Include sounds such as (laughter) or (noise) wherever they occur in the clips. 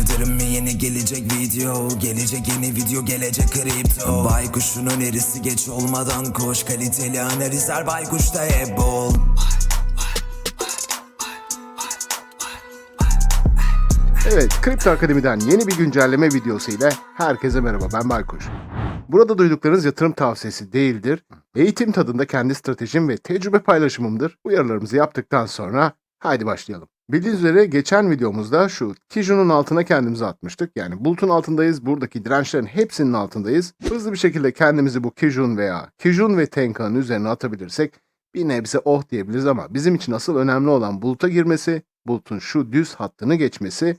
Bildirim mi yeni gelecek video Gelecek yeni video gelecek kripto Baykuşun önerisi geç olmadan koş Kaliteli analizler baykuşta hep bol Evet, Kripto Akademi'den yeni bir güncelleme videosu ile herkese merhaba ben Baykuş. Burada duyduklarınız yatırım tavsiyesi değildir. Eğitim tadında kendi stratejim ve tecrübe paylaşımımdır. Uyarılarımızı yaptıktan sonra haydi başlayalım. Bildiğiniz üzere geçen videomuzda şu Kijun'un altına kendimizi atmıştık. Yani bulutun altındayız, buradaki dirençlerin hepsinin altındayız. Hızlı bir şekilde kendimizi bu Kijun veya Kijun ve Tenka'nın üzerine atabilirsek bir nebze oh diyebiliriz ama bizim için asıl önemli olan buluta girmesi, bulutun şu düz hattını geçmesi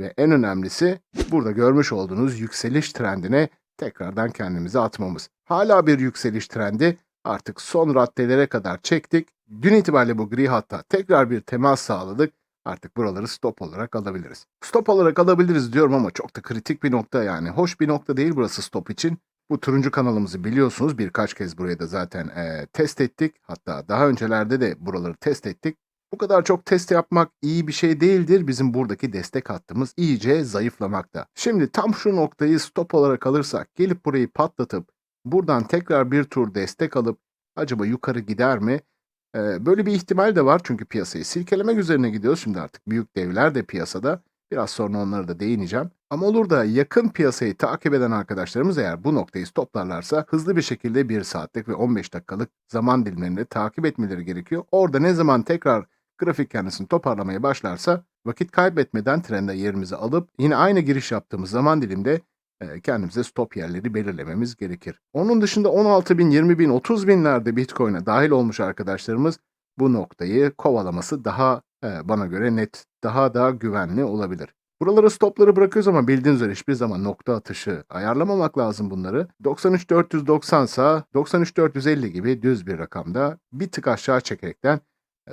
ve en önemlisi burada görmüş olduğunuz yükseliş trendine tekrardan kendimizi atmamız. Hala bir yükseliş trendi artık son raddelere kadar çektik. Dün itibariyle bu gri hatta tekrar bir temas sağladık. Artık buraları stop olarak alabiliriz. Stop olarak alabiliriz diyorum ama çok da kritik bir nokta yani. Hoş bir nokta değil burası stop için. Bu turuncu kanalımızı biliyorsunuz. Birkaç kez buraya da zaten eee, test ettik. Hatta daha öncelerde de buraları test ettik. Bu kadar çok test yapmak iyi bir şey değildir. Bizim buradaki destek hattımız iyice zayıflamakta. Şimdi tam şu noktayı stop olarak alırsak, gelip burayı patlatıp buradan tekrar bir tur destek alıp acaba yukarı gider mi? Böyle bir ihtimal de var çünkü piyasayı silkelemek üzerine gidiyoruz. Şimdi artık büyük devler de piyasada. Biraz sonra onlara da değineceğim. Ama olur da yakın piyasayı takip eden arkadaşlarımız eğer bu noktayı stoplarlarsa hızlı bir şekilde 1 saatlik ve 15 dakikalık zaman dilimlerini takip etmeleri gerekiyor. Orada ne zaman tekrar grafik kendisini toparlamaya başlarsa vakit kaybetmeden trende yerimizi alıp yine aynı giriş yaptığımız zaman dilimde kendimize stop yerleri belirlememiz gerekir. Onun dışında 16 bin, 20 bin, 30 binlerde Bitcoin'e dahil olmuş arkadaşlarımız bu noktayı kovalaması daha bana göre net, daha da güvenli olabilir. Buralara stopları bırakıyoruz ama bildiğiniz üzere hiçbir zaman nokta atışı ayarlamamak lazım bunları. 93.490 sa 93.450 gibi düz bir rakamda bir tık aşağı çekerekten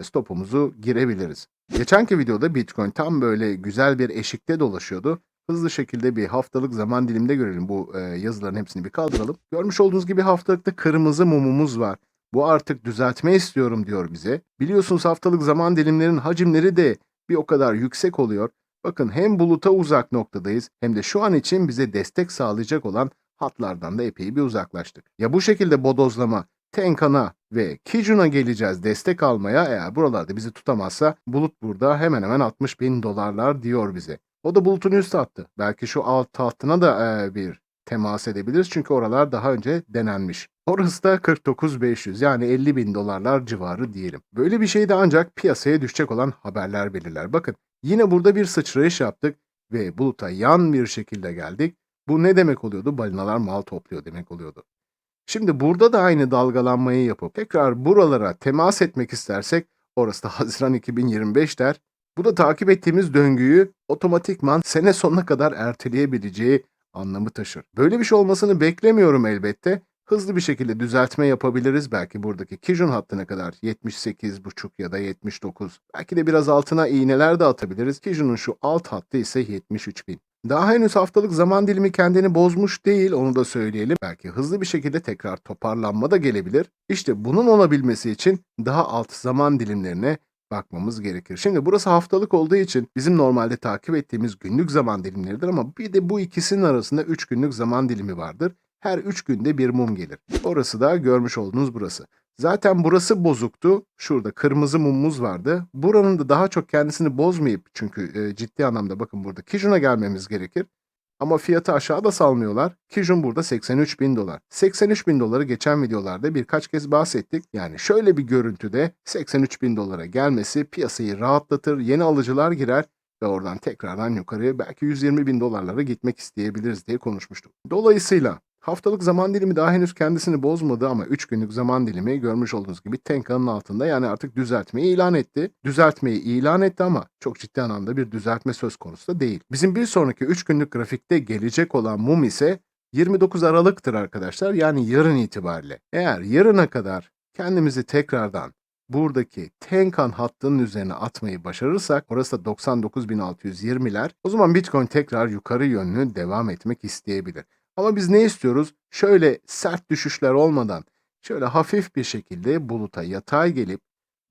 stopumuzu girebiliriz. Geçenki videoda Bitcoin tam böyle güzel bir eşikte dolaşıyordu. Hızlı şekilde bir haftalık zaman dilimde görelim bu e, yazıların hepsini bir kaldıralım. Görmüş olduğunuz gibi haftalıkta kırmızı mumumuz var. Bu artık düzeltme istiyorum diyor bize. Biliyorsunuz haftalık zaman dilimlerin hacimleri de bir o kadar yüksek oluyor. Bakın hem buluta uzak noktadayız hem de şu an için bize destek sağlayacak olan hatlardan da epey bir uzaklaştık. Ya bu şekilde bodozlama Tenkan'a ve Kijun'a geleceğiz destek almaya. Eğer buralarda bizi tutamazsa bulut burada hemen hemen 60 bin dolarlar diyor bize. O da bulutun üst hattı. Belki şu alt hattına da e, bir temas edebiliriz çünkü oralar daha önce denenmiş. Orası da 49.500 yani 50 bin dolarlar civarı diyelim. Böyle bir şey de ancak piyasaya düşecek olan haberler belirler. Bakın yine burada bir sıçrayış yaptık ve buluta yan bir şekilde geldik. Bu ne demek oluyordu? Balinalar mal topluyor demek oluyordu. Şimdi burada da aynı dalgalanmayı yapıp tekrar buralara temas etmek istersek orası da (laughs) Haziran 2025 der. Bu da takip ettiğimiz döngüyü otomatikman sene sonuna kadar erteleyebileceği anlamı taşır. Böyle bir şey olmasını beklemiyorum elbette. Hızlı bir şekilde düzeltme yapabiliriz. Belki buradaki Kijun hattına kadar 78,5 ya da 79. Belki de biraz altına iğneler de atabiliriz. Kijun'un şu alt hattı ise 73.000. Daha henüz haftalık zaman dilimi kendini bozmuş değil onu da söyleyelim. Belki hızlı bir şekilde tekrar toparlanma da gelebilir. İşte bunun olabilmesi için daha alt zaman dilimlerine bakmamız gerekir. Şimdi burası haftalık olduğu için bizim normalde takip ettiğimiz günlük zaman dilimleridir ama bir de bu ikisinin arasında 3 günlük zaman dilimi vardır. Her 3 günde bir mum gelir. Orası da görmüş olduğunuz burası. Zaten burası bozuktu. Şurada kırmızı mumumuz vardı. Buranın da daha çok kendisini bozmayıp çünkü e, ciddi anlamda bakın burada Kijun'a gelmemiz gerekir. Ama fiyatı aşağıda salmıyorlar. Kijun burada 83 bin dolar. 83 bin doları geçen videolarda birkaç kez bahsettik. Yani şöyle bir görüntüde 83 bin dolara gelmesi piyasayı rahatlatır, yeni alıcılar girer ve oradan tekrardan yukarıya belki 120 bin dolarlara gitmek isteyebiliriz diye konuşmuştuk. Dolayısıyla haftalık zaman dilimi daha henüz kendisini bozmadı ama 3 günlük zaman dilimi görmüş olduğunuz gibi Tenka'nın altında yani artık düzeltmeyi ilan etti. Düzeltmeyi ilan etti ama çok ciddi anlamda bir düzeltme söz konusu da değil. Bizim bir sonraki 3 günlük grafikte gelecek olan mum ise 29 Aralık'tır arkadaşlar yani yarın itibariyle. Eğer yarına kadar kendimizi tekrardan buradaki Tenkan hattının üzerine atmayı başarırsak orası da 99.620'ler o zaman Bitcoin tekrar yukarı yönlü devam etmek isteyebilir. Ama biz ne istiyoruz? Şöyle sert düşüşler olmadan şöyle hafif bir şekilde buluta yatay gelip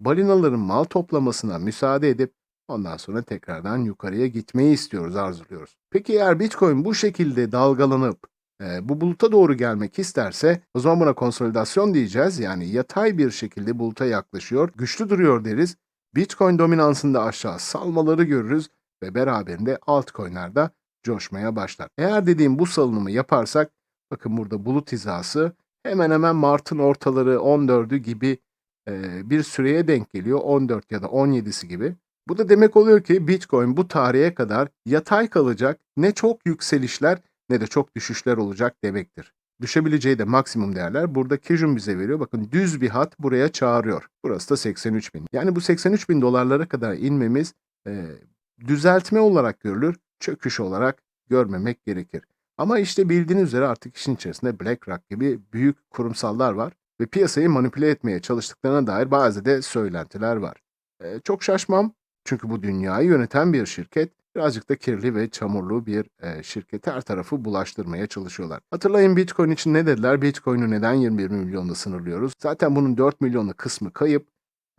balinaların mal toplamasına müsaade edip Ondan sonra tekrardan yukarıya gitmeyi istiyoruz, arzuluyoruz. Peki eğer Bitcoin bu şekilde dalgalanıp e, bu buluta doğru gelmek isterse o zaman buna konsolidasyon diyeceğiz. Yani yatay bir şekilde buluta yaklaşıyor, güçlü duruyor deriz. Bitcoin dominansında aşağı salmaları görürüz ve beraberinde altcoin'ler de coşmaya başlar. Eğer dediğim bu salınımı yaparsak bakın burada bulut hizası hemen hemen Mart'ın ortaları 14'ü gibi e, bir süreye denk geliyor. 14 ya da 17'si gibi. Bu da demek oluyor ki Bitcoin bu tarihe kadar yatay kalacak. Ne çok yükselişler ne de çok düşüşler olacak demektir. Düşebileceği de maksimum değerler burada Kijun bize veriyor. Bakın düz bir hat buraya çağırıyor. Burası da 83 bin. Yani bu 83 bin dolarlara kadar inmemiz e, düzeltme olarak görülür. Çöküş olarak görmemek gerekir. Ama işte bildiğiniz üzere artık işin içerisinde BlackRock gibi büyük kurumsallar var ve piyasayı manipüle etmeye çalıştıklarına dair bazı da söylentiler var. E, çok şaşmam çünkü bu dünyayı yöneten bir şirket birazcık da kirli ve çamurlu bir e, şirket her tarafı bulaştırmaya çalışıyorlar. Hatırlayın Bitcoin için ne dediler? Bitcoin'i neden 21 milyonda sınırlıyoruz? Zaten bunun 4 milyonlu kısmı kayıp.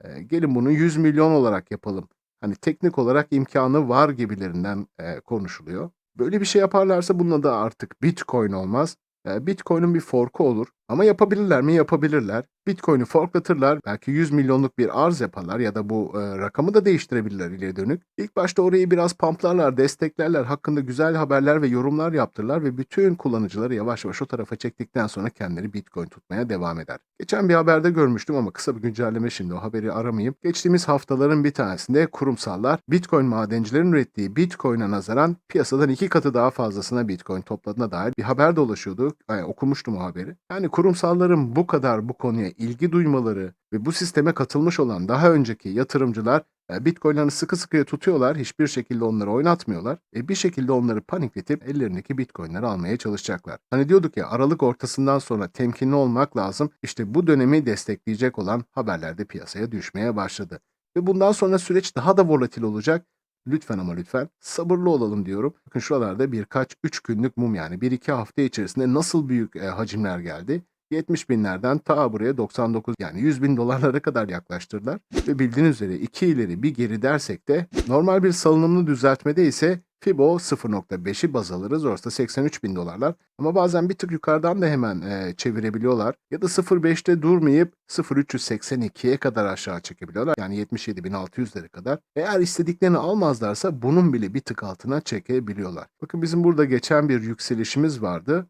E, gelin bunu 100 milyon olarak yapalım. Hani teknik olarak imkanı var gibilerinden e, konuşuluyor. Böyle bir şey yaparlarsa bunun adı artık Bitcoin olmaz. E, Bitcoin'in bir forku olur. Ama yapabilirler mi? Yapabilirler. Bitcoin'i forklatırlar. Belki 100 milyonluk bir arz yaparlar ya da bu e, rakamı da değiştirebilirler ileri dönük. İlk başta orayı biraz pamplarlar, desteklerler. Hakkında güzel haberler ve yorumlar yaptırırlar ve bütün kullanıcıları yavaş yavaş o tarafa çektikten sonra kendileri Bitcoin tutmaya devam eder. Geçen bir haberde görmüştüm ama kısa bir güncelleme şimdi o haberi aramayayım. Geçtiğimiz haftaların bir tanesinde kurumsallar Bitcoin madencilerin ürettiği Bitcoin'e nazaran piyasadan iki katı daha fazlasına Bitcoin topladığına dair bir haber dolaşıyordu. Yani okumuştum o haberi. Yani kurumsalların bu kadar bu konuya ilgi duymaları ve bu sisteme katılmış olan daha önceki yatırımcılar e, Bitcoin'lerini sıkı sıkıya tutuyorlar. Hiçbir şekilde onları oynatmıyorlar. E bir şekilde onları panikletip ellerindeki Bitcoin'leri almaya çalışacaklar. Hani diyorduk ya Aralık ortasından sonra temkinli olmak lazım. İşte bu dönemi destekleyecek olan haberler de piyasaya düşmeye başladı. Ve bundan sonra süreç daha da volatil olacak. Lütfen ama lütfen sabırlı olalım diyorum. Bakın şuralarda birkaç 3 günlük mum yani 1-2 hafta içerisinde nasıl büyük e, hacimler geldi. 70 binlerden ta buraya 99 yani 100 bin dolarlara kadar yaklaştırdılar. Ve bildiğiniz üzere iki ileri bir geri dersek de normal bir salınımlı düzeltmede ise Fibo 0.5'i baz alırız. Orası da 83 bin dolarlar. Ama bazen bir tık yukarıdan da hemen e, çevirebiliyorlar. Ya da 0.5'te durmayıp 0.382'ye kadar aşağı çekebiliyorlar. Yani 77.600'lere kadar. Eğer istediklerini almazlarsa bunun bile bir tık altına çekebiliyorlar. Bakın bizim burada geçen bir yükselişimiz vardı.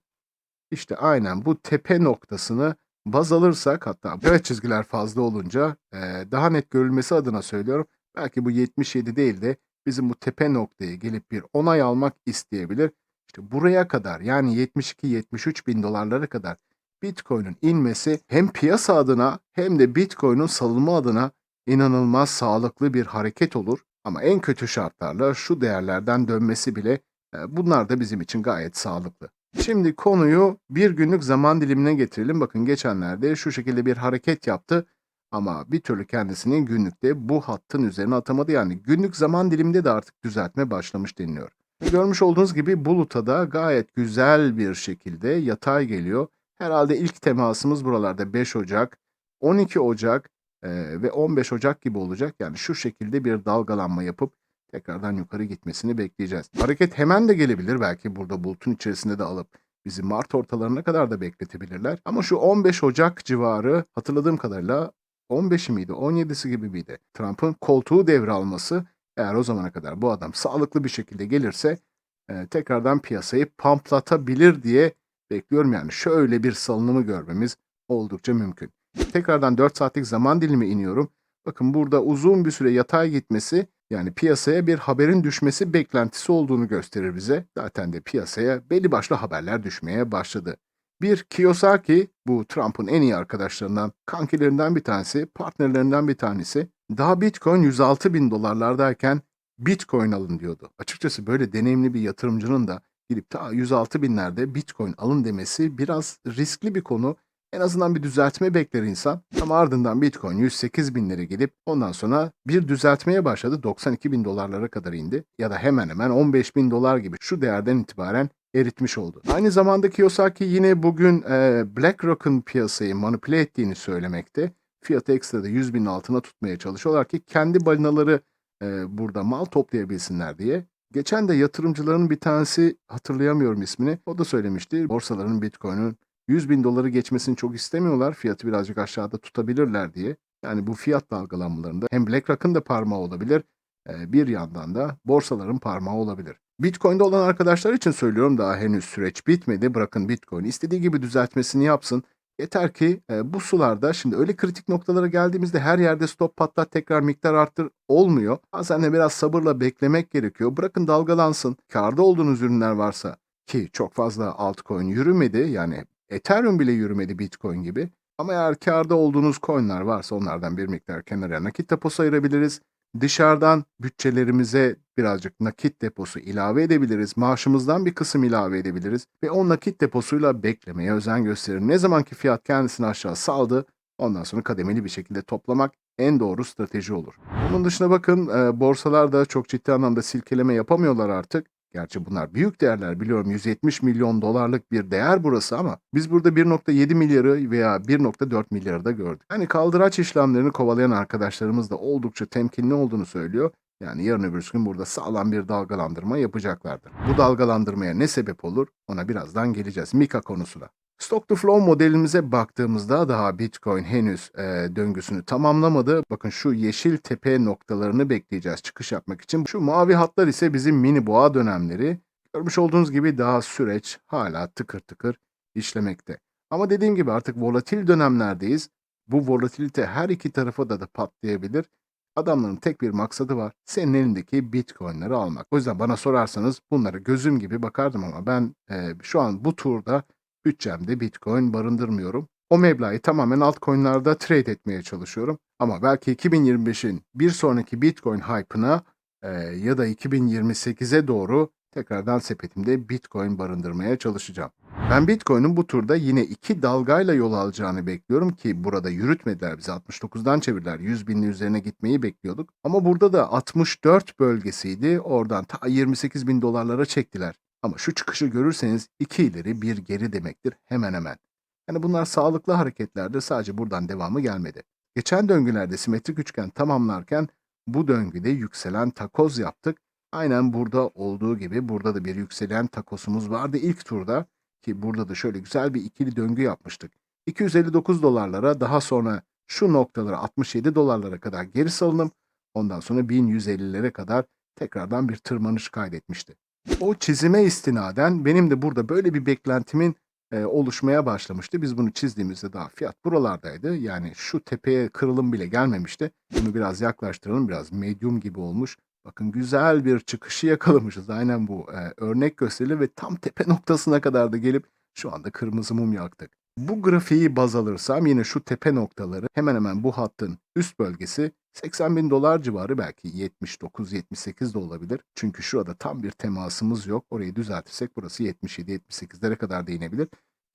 İşte aynen bu tepe noktasını baz alırsak hatta evet çizgiler fazla olunca e, daha net görülmesi adına söylüyorum. Belki bu 77 değil de bizim bu tepe noktaya gelip bir onay almak isteyebilir. İşte buraya kadar yani 72-73 bin dolarlara kadar Bitcoin'in inmesi hem piyasa adına hem de Bitcoin'in salınma adına inanılmaz sağlıklı bir hareket olur. Ama en kötü şartlarla şu değerlerden dönmesi bile e, bunlar da bizim için gayet sağlıklı. Şimdi konuyu bir günlük zaman dilimine getirelim. Bakın geçenlerde şu şekilde bir hareket yaptı ama bir türlü kendisini günlükte bu hattın üzerine atamadı. Yani günlük zaman diliminde de artık düzeltme başlamış deniliyor. Görmüş olduğunuz gibi Bulut'a da gayet güzel bir şekilde yatay geliyor. Herhalde ilk temasımız buralarda 5 Ocak, 12 Ocak e, ve 15 Ocak gibi olacak. Yani şu şekilde bir dalgalanma yapıp tekrardan yukarı gitmesini bekleyeceğiz. Hareket hemen de gelebilir belki burada bulutun içerisinde de alıp bizi Mart ortalarına kadar da bekletebilirler. Ama şu 15 Ocak civarı hatırladığım kadarıyla 15'i miydi 17'si gibi miydi? Trump'ın koltuğu devralması eğer o zamana kadar bu adam sağlıklı bir şekilde gelirse e, tekrardan piyasayı pamplatabilir diye bekliyorum. Yani şöyle bir salınımı görmemiz oldukça mümkün. Tekrardan 4 saatlik zaman dilimi iniyorum. Bakın burada uzun bir süre yatay gitmesi yani piyasaya bir haberin düşmesi beklentisi olduğunu gösterir bize. Zaten de piyasaya belli başlı haberler düşmeye başladı. Bir Kiyosaki, bu Trump'ın en iyi arkadaşlarından, kankilerinden bir tanesi, partnerlerinden bir tanesi. Daha Bitcoin 106 bin dolarlardayken Bitcoin alın diyordu. Açıkçası böyle deneyimli bir yatırımcının da gidip ta 106 binlerde Bitcoin alın demesi biraz riskli bir konu. En azından bir düzeltme bekler insan. Ama ardından Bitcoin 108 binlere gelip ondan sonra bir düzeltmeye başladı. 92 bin dolarlara kadar indi. Ya da hemen hemen 15 bin dolar gibi şu değerden itibaren eritmiş oldu. Aynı zamanda Kiyosaki yine bugün e, BlackRock'ın piyasayı manipüle ettiğini söylemekte. Fiyatı ekstra da 100 binin altına tutmaya çalışıyorlar ki kendi balinaları e, burada mal toplayabilsinler diye. Geçen de yatırımcıların bir tanesi hatırlayamıyorum ismini. O da söylemişti. Borsaların Bitcoin'in 100 bin doları geçmesini çok istemiyorlar. Fiyatı birazcık aşağıda tutabilirler diye. Yani bu fiyat dalgalanmalarında hem BlackRock'ın da parmağı olabilir. e, Bir yandan da borsaların parmağı olabilir. Bitcoin'de olan arkadaşlar için söylüyorum daha henüz süreç bitmedi. Bırakın Bitcoin istediği gibi düzeltmesini yapsın. Yeter ki e, bu sularda şimdi öyle kritik noktalara geldiğimizde her yerde stop patlat tekrar miktar arttır olmuyor. Bazen de biraz sabırla beklemek gerekiyor. Bırakın dalgalansın. Karda olduğunuz ürünler varsa ki çok fazla altcoin yürümedi yani Ethereum bile yürümedi Bitcoin gibi. Ama eğer karda olduğunuz coinler varsa onlardan bir miktar kenara nakit deposu ayırabiliriz. Dışarıdan bütçelerimize birazcık nakit deposu ilave edebiliriz. Maaşımızdan bir kısım ilave edebiliriz. Ve o nakit deposuyla beklemeye özen gösterin. Ne zamanki fiyat kendisini aşağı saldı ondan sonra kademeli bir şekilde toplamak en doğru strateji olur. Bunun dışına bakın e, borsalar da çok ciddi anlamda silkeleme yapamıyorlar artık. Gerçi bunlar büyük değerler biliyorum 170 milyon dolarlık bir değer burası ama biz burada 1.7 milyarı veya 1.4 milyarı da gördük. Yani kaldıraç işlemlerini kovalayan arkadaşlarımız da oldukça temkinli olduğunu söylüyor. Yani yarın öbür gün burada sağlam bir dalgalandırma yapacaklardır. Bu dalgalandırmaya ne sebep olur ona birazdan geleceğiz Mika konusuna. Stock to Flow modelimize baktığımızda daha Bitcoin henüz e, döngüsünü tamamlamadı. Bakın şu yeşil tepe noktalarını bekleyeceğiz çıkış yapmak için. Şu mavi hatlar ise bizim mini boğa dönemleri. Görmüş olduğunuz gibi daha süreç hala tıkır tıkır işlemekte. Ama dediğim gibi artık volatil dönemlerdeyiz. Bu volatilite her iki tarafa da da patlayabilir. Adamların tek bir maksadı var. Senin elindeki bitcoinleri almak. O yüzden bana sorarsanız bunlara gözüm gibi bakardım ama ben e, şu an bu turda bütçemde bitcoin barındırmıyorum. O meblağı tamamen altcoin'larda trade etmeye çalışıyorum. Ama belki 2025'in bir sonraki bitcoin hype'ına e, ya da 2028'e doğru tekrardan sepetimde bitcoin barındırmaya çalışacağım. Ben Bitcoin'in bu turda yine iki dalgayla yol alacağını bekliyorum ki burada yürütmediler bizi 69'dan çevirdiler 100 binin üzerine gitmeyi bekliyorduk. Ama burada da 64 bölgesiydi oradan ta 28 bin dolarlara çektiler. Ama şu çıkışı görürseniz iki ileri bir geri demektir hemen hemen. Yani bunlar sağlıklı hareketlerdir sadece buradan devamı gelmedi. Geçen döngülerde simetrik üçgen tamamlarken bu döngüde yükselen takoz yaptık. Aynen burada olduğu gibi burada da bir yükselen takosumuz vardı ilk turda ki burada da şöyle güzel bir ikili döngü yapmıştık. 259 dolarlara daha sonra şu noktalara 67 dolarlara kadar geri salınım ondan sonra 1150'lere kadar tekrardan bir tırmanış kaydetmişti. O çizime istinaden benim de burada böyle bir beklentimin e, oluşmaya başlamıştı. Biz bunu çizdiğimizde daha fiyat buralardaydı. Yani şu tepeye kırılım bile gelmemişti. Bunu biraz yaklaştıralım. Biraz medium gibi olmuş. Bakın güzel bir çıkışı yakalamışız. Aynen bu e, örnek gösterilir ve tam tepe noktasına kadar da gelip şu anda kırmızı mum yaktık. Bu grafiği baz alırsam yine şu tepe noktaları hemen hemen bu hattın üst bölgesi 80 bin dolar civarı belki 79-78 de olabilir. Çünkü şurada tam bir temasımız yok. Orayı düzeltirsek burası 77-78'lere kadar değinebilir.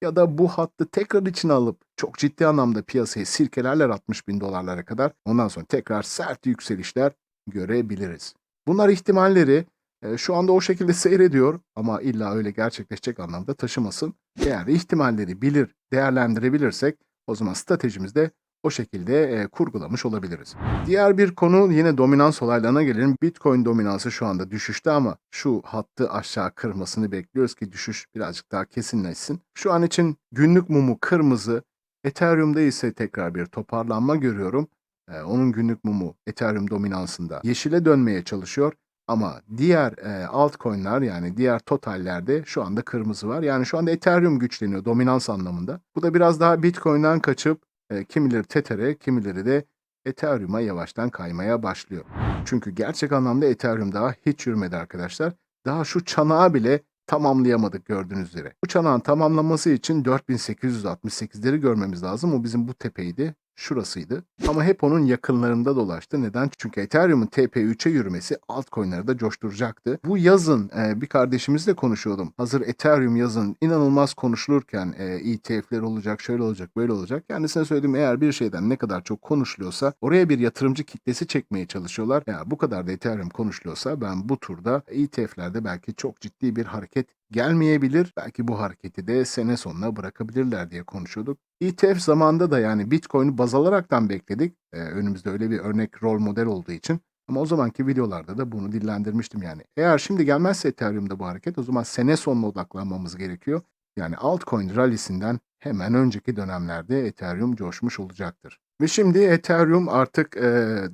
Ya da bu hattı tekrar içine alıp çok ciddi anlamda piyasayı sirkelerler 60 bin dolarlara kadar. Ondan sonra tekrar sert yükselişler görebiliriz. Bunlar ihtimalleri e, şu anda o şekilde (laughs) seyrediyor ama illa öyle gerçekleşecek anlamda taşımasın. Eğer ihtimalleri bilir, değerlendirebilirsek o zaman stratejimizde o şekilde e, kurgulamış olabiliriz. Diğer bir konu yine dominans olaylarına gelelim. Bitcoin dominansı şu anda düşüşte ama şu hattı aşağı kırmasını bekliyoruz ki düşüş birazcık daha kesinleşsin. Şu an için günlük mumu kırmızı, Ethereum'da ise tekrar bir toparlanma görüyorum. Ee, onun günlük mumu Ethereum dominansında yeşile dönmeye çalışıyor. Ama diğer e, altcoin'ler yani diğer totallerde şu anda kırmızı var. Yani şu anda Ethereum güçleniyor dominans anlamında. Bu da biraz daha Bitcoin'den kaçıp e, kimileri Tether'e kimileri de Ethereum'a yavaştan kaymaya başlıyor. Çünkü gerçek anlamda Ethereum daha hiç yürümedi arkadaşlar. Daha şu çanağı bile tamamlayamadık gördüğünüz üzere. Bu çanağın tamamlaması için 4868'leri görmemiz lazım. O bizim bu tepeydi. Şurasıydı. Ama hep onun yakınlarında dolaştı. Neden? Çünkü Ethereum'un TP3'e yürümesi altcoin'leri de coşturacaktı. Bu yazın e, bir kardeşimizle konuşuyordum. Hazır Ethereum yazın inanılmaz konuşulurken e, ETF'ler olacak, şöyle olacak, böyle olacak. Kendisine söyledim eğer bir şeyden ne kadar çok konuşuluyorsa oraya bir yatırımcı kitlesi çekmeye çalışıyorlar. Ya bu kadar da Ethereum konuşuluyorsa ben bu turda ETF'lerde belki çok ciddi bir hareket gelmeyebilir. Belki bu hareketi de sene sonuna bırakabilirler diye konuşuyorduk. ETF zamanda da yani Bitcoin'i baz alaraktan bekledik. Ee, önümüzde öyle bir örnek rol model olduğu için. Ama o zamanki videolarda da bunu dillendirmiştim yani. Eğer şimdi gelmezse Ethereum'da bu hareket o zaman sene sonuna odaklanmamız gerekiyor. Yani altcoin rallisinden hemen önceki dönemlerde Ethereum coşmuş olacaktır. Ve şimdi Ethereum artık e,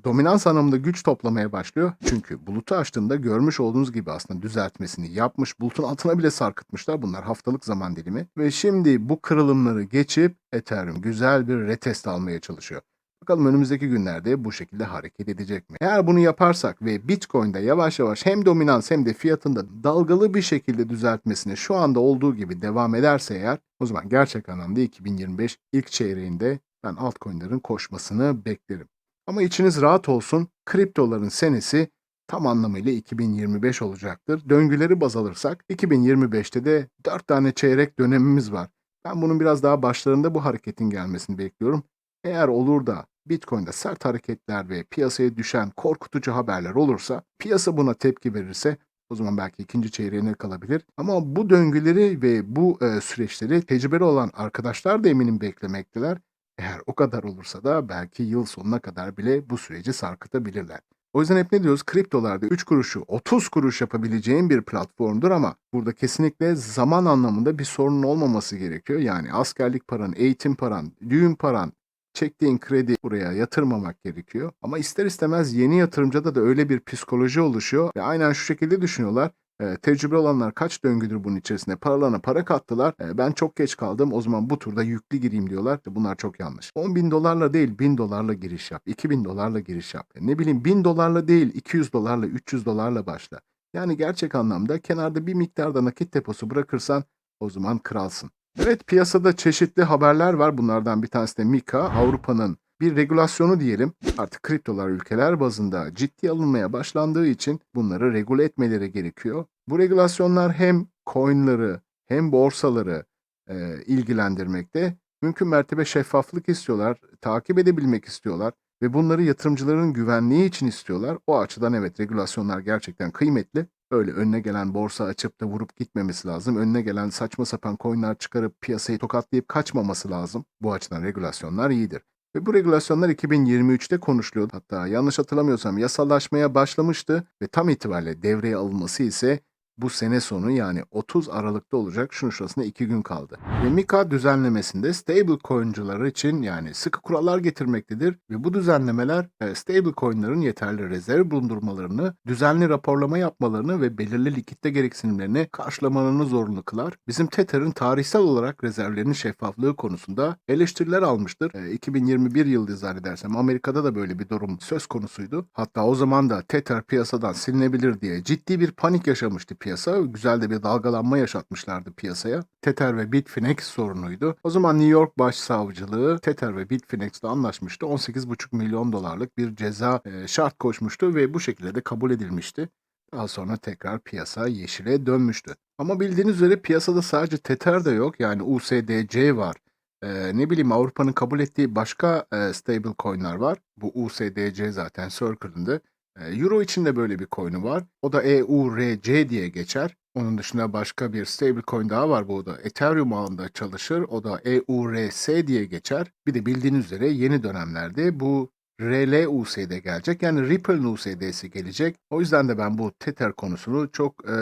dominans anlamında güç toplamaya başlıyor. Çünkü bulutu açtığında görmüş olduğunuz gibi aslında düzeltmesini yapmış. Bulutun altına bile sarkıtmışlar. Bunlar haftalık zaman dilimi. Ve şimdi bu kırılımları geçip Ethereum güzel bir retest almaya çalışıyor. Bakalım önümüzdeki günlerde bu şekilde hareket edecek mi? Eğer bunu yaparsak ve Bitcoin'de yavaş yavaş hem dominans hem de fiyatında dalgalı bir şekilde düzeltmesine şu anda olduğu gibi devam ederse eğer o zaman gerçek anlamda 2025 ilk çeyreğinde ben altcoin'lerin koşmasını beklerim. Ama içiniz rahat olsun kriptoların senesi tam anlamıyla 2025 olacaktır. Döngüleri baz alırsak 2025'te de 4 tane çeyrek dönemimiz var. Ben bunun biraz daha başlarında bu hareketin gelmesini bekliyorum. Eğer olur da Bitcoin'de sert hareketler ve piyasaya düşen korkutucu haberler olursa, piyasa buna tepki verirse o zaman belki ikinci çeyreğine kalabilir. Ama bu döngüleri ve bu e, süreçleri tecrübeli olan arkadaşlar da eminim beklemekteler. Eğer o kadar olursa da belki yıl sonuna kadar bile bu süreci sarkıtabilirler. O yüzden hep ne diyoruz? Kriptolarda 3 kuruşu 30 kuruş yapabileceğin bir platformdur ama burada kesinlikle zaman anlamında bir sorun olmaması gerekiyor. Yani askerlik paran, eğitim paran, düğün paran, çektiğin kredi buraya yatırmamak gerekiyor. Ama ister istemez yeni yatırımcıda da öyle bir psikoloji oluşuyor ve aynen şu şekilde düşünüyorlar. E, tecrübe olanlar kaç döngüdür bunun içerisinde paralarına para kattılar. E, ben çok geç kaldım o zaman bu turda yüklü gireyim diyorlar. E, bunlar çok yanlış. 10 bin dolarla değil 1000 dolarla giriş yap. 2000 dolarla giriş yap. E, ne bileyim 1000 dolarla değil 200 dolarla 300 dolarla başla. Yani gerçek anlamda kenarda bir miktarda nakit deposu bırakırsan o zaman kralsın. Evet piyasada çeşitli haberler var. Bunlardan bir tanesi de Mika. Avrupa'nın bir regülasyonu diyelim. Artık kriptolar ülkeler bazında ciddi alınmaya başlandığı için bunları regüle etmeleri gerekiyor. Bu regülasyonlar hem coinları hem borsaları e, ilgilendirmekte. Mümkün mertebe şeffaflık istiyorlar, takip edebilmek istiyorlar ve bunları yatırımcıların güvenliği için istiyorlar. O açıdan evet regülasyonlar gerçekten kıymetli. Öyle önüne gelen borsa açıp da vurup gitmemesi lazım. Önüne gelen saçma sapan coinler çıkarıp piyasayı tokatlayıp kaçmaması lazım. Bu açıdan regülasyonlar iyidir. Ve bu regülasyonlar 2023'te konuşuluyordu. Hatta yanlış hatırlamıyorsam yasallaşmaya başlamıştı ve tam itibariyle devreye alınması ise bu sene sonu yani 30 Aralık'ta olacak. Şunun şurasında 2 gün kaldı. Ve Mika düzenlemesinde stable coin'cular için yani sıkı kurallar getirmektedir ve bu düzenlemeler e, stable coin'ların yeterli rezerv bulundurmalarını, düzenli raporlama yapmalarını ve belirli likitte gereksinimlerini karşılamalarını zorunlu kılar. Bizim Tether'ın tarihsel olarak rezervlerinin şeffaflığı konusunda eleştiriler almıştır. E, 2021 yılı zannedersem Amerika'da da böyle bir durum söz konusuydu. Hatta o zaman da Tether piyasadan silinebilir diye ciddi bir panik yaşamıştı piyasa. Güzel de bir dalgalanma yaşatmışlardı piyasaya. Tether ve Bitfinex sorunuydu. O zaman New York Başsavcılığı Tether ve Bitfinex'le anlaşmıştı. 18,5 milyon dolarlık bir ceza e, şart koşmuştu ve bu şekilde de kabul edilmişti. Daha sonra tekrar piyasa yeşile dönmüştü. Ama bildiğiniz üzere piyasada sadece Tether de yok. Yani USDC var. Ee, ne bileyim Avrupa'nın kabul ettiği başka e, stable coin'ler var. Bu USDC zaten Circle'ındı. Euro için de böyle bir coin'i var. O da EURC diye geçer. Onun dışında başka bir stablecoin daha var. Bu da Ethereum ağında çalışır. O da EURS diye geçer. Bir de bildiğiniz üzere yeni dönemlerde bu RLUSD gelecek. Yani Ripple'ın USD'si gelecek. O yüzden de ben bu Tether konusunu çok e,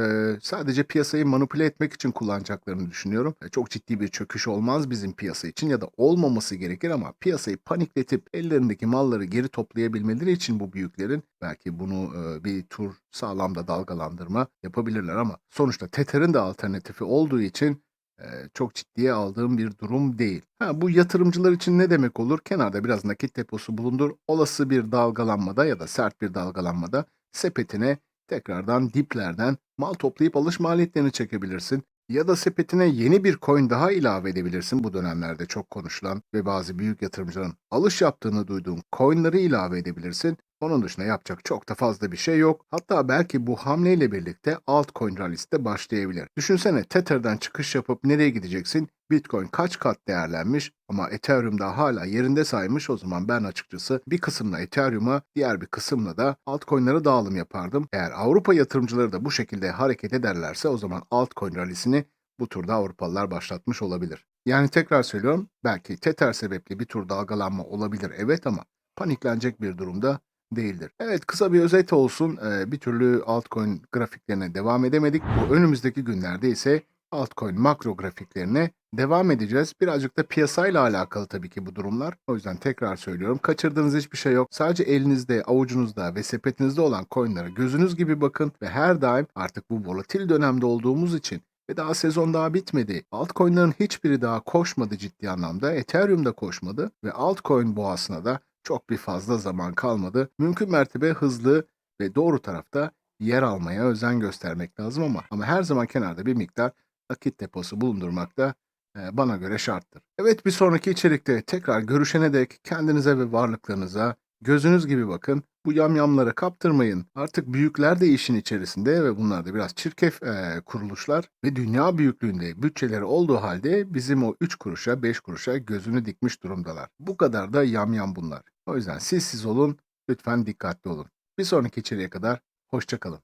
sadece piyasayı manipüle etmek için kullanacaklarını düşünüyorum. E, çok ciddi bir çöküş olmaz bizim piyasa için ya da olmaması gerekir ama piyasayı panikletip ellerindeki malları geri toplayabilmeleri için bu büyüklerin belki bunu e, bir tur sağlamda dalgalandırma yapabilirler ama sonuçta Tether'in de alternatifi olduğu için çok ciddiye aldığım bir durum değil. Ha, bu yatırımcılar için ne demek olur? Kenarda biraz nakit deposu bulundur. Olası bir dalgalanmada ya da sert bir dalgalanmada sepetine tekrardan diplerden mal toplayıp alış maliyetlerini çekebilirsin. Ya da sepetine yeni bir coin daha ilave edebilirsin. Bu dönemlerde çok konuşulan ve bazı büyük yatırımcıların alış yaptığını duyduğum coinleri ilave edebilirsin. Onun dışında yapacak çok da fazla bir şey yok. Hatta belki bu hamleyle birlikte altcoin rallisi de başlayabilir. Düşünsene Tether'dan çıkış yapıp nereye gideceksin? Bitcoin kaç kat değerlenmiş ama Ethereum da hala yerinde saymış. O zaman ben açıkçası bir kısımla Ethereum'a diğer bir kısımla da altcoin'lara dağılım yapardım. Eğer Avrupa yatırımcıları da bu şekilde hareket ederlerse o zaman altcoin rallisini bu turda Avrupalılar başlatmış olabilir. Yani tekrar söylüyorum belki Tether sebepli bir tur dalgalanma olabilir evet ama paniklenecek bir durumda değildir. Evet kısa bir özet olsun. Ee, bir türlü altcoin grafiklerine devam edemedik. Bu önümüzdeki günlerde ise altcoin makro grafiklerine devam edeceğiz. Birazcık da piyasayla alakalı tabii ki bu durumlar. O yüzden tekrar söylüyorum. Kaçırdığınız hiçbir şey yok. Sadece elinizde, avucunuzda ve sepetinizde olan coinlere gözünüz gibi bakın ve her daim artık bu volatil dönemde olduğumuz için ve daha sezon daha bitmedi. Altcoin'lerin hiçbiri daha koşmadı ciddi anlamda. Ethereum da koşmadı ve altcoin boğasına da çok bir fazla zaman kalmadı. Mümkün mertebe hızlı ve doğru tarafta yer almaya özen göstermek lazım ama ama her zaman kenarda bir miktar nakit deposu bulundurmak da e, bana göre şarttır. Evet bir sonraki içerikte tekrar görüşene dek kendinize ve varlıklarınıza gözünüz gibi bakın. Bu yamyamlara kaptırmayın. Artık büyükler de işin içerisinde ve bunlar da biraz çirkef e, kuruluşlar ve dünya büyüklüğünde bütçeleri olduğu halde bizim o 3 kuruşa 5 kuruşa gözünü dikmiş durumdalar. Bu kadar da yamyam bunlar. O yüzden siz siz olun, lütfen dikkatli olun. Bir sonraki içeriğe kadar hoşçakalın.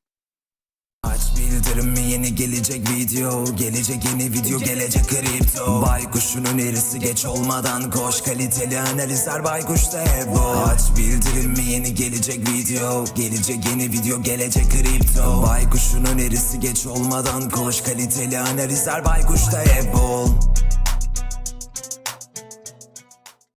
Aç bildirimi yeni gelecek video? Gelecek yeni video gelecek kripto. Baykuşun önerisi geç olmadan koş. Kaliteli analizler baykuşta hep o. Aç bildirimi yeni gelecek video? Gelecek yeni video gelecek kripto. Baykuşun önerisi geç olmadan koş. Kaliteli analizler baykuşta hep ol